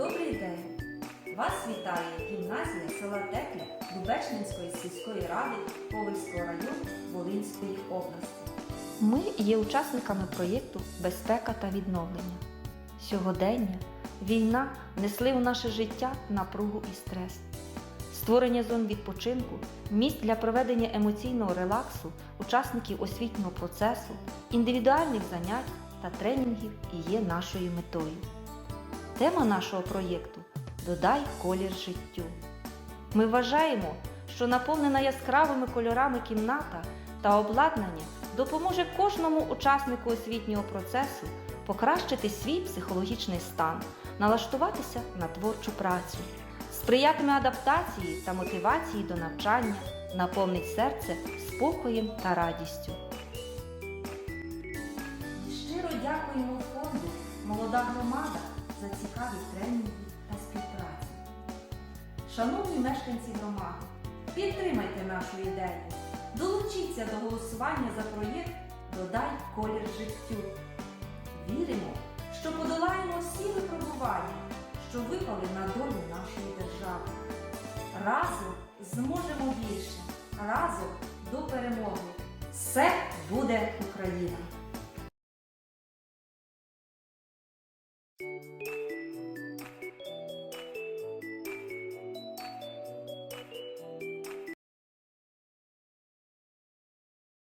Добрий день! Вас вітає гімназія села Текля Дубечнинської сільської ради Ковельського району Волинської області. Ми є учасниками проєкту Безпека та відновлення. Сьогодення, війна внесли у наше життя напругу і стрес. Створення зон відпочинку, місць для проведення емоційного релаксу учасників освітнього процесу, індивідуальних занять та тренінгів і є нашою метою. Тема нашого проєкту Додай колір життю. Ми вважаємо, що наповнена яскравими кольорами кімната та обладнання допоможе кожному учаснику освітнього процесу покращити свій психологічний стан, налаштуватися на творчу працю, сприятиме адаптації та мотивації до навчання, наповнить серце спокоєм та радістю. Щиро дякуємо фонду Молода громада за цікаві тренінги та співпрацю. Шановні мешканці громади, підтримайте нашу ідею. Долучіться до голосування за проєкт Додай колір життю. Віримо, що подолаємо всі випробування, що випали на долю нашої держави. Разом зможемо більше, разом до перемоги. Все буде Україна!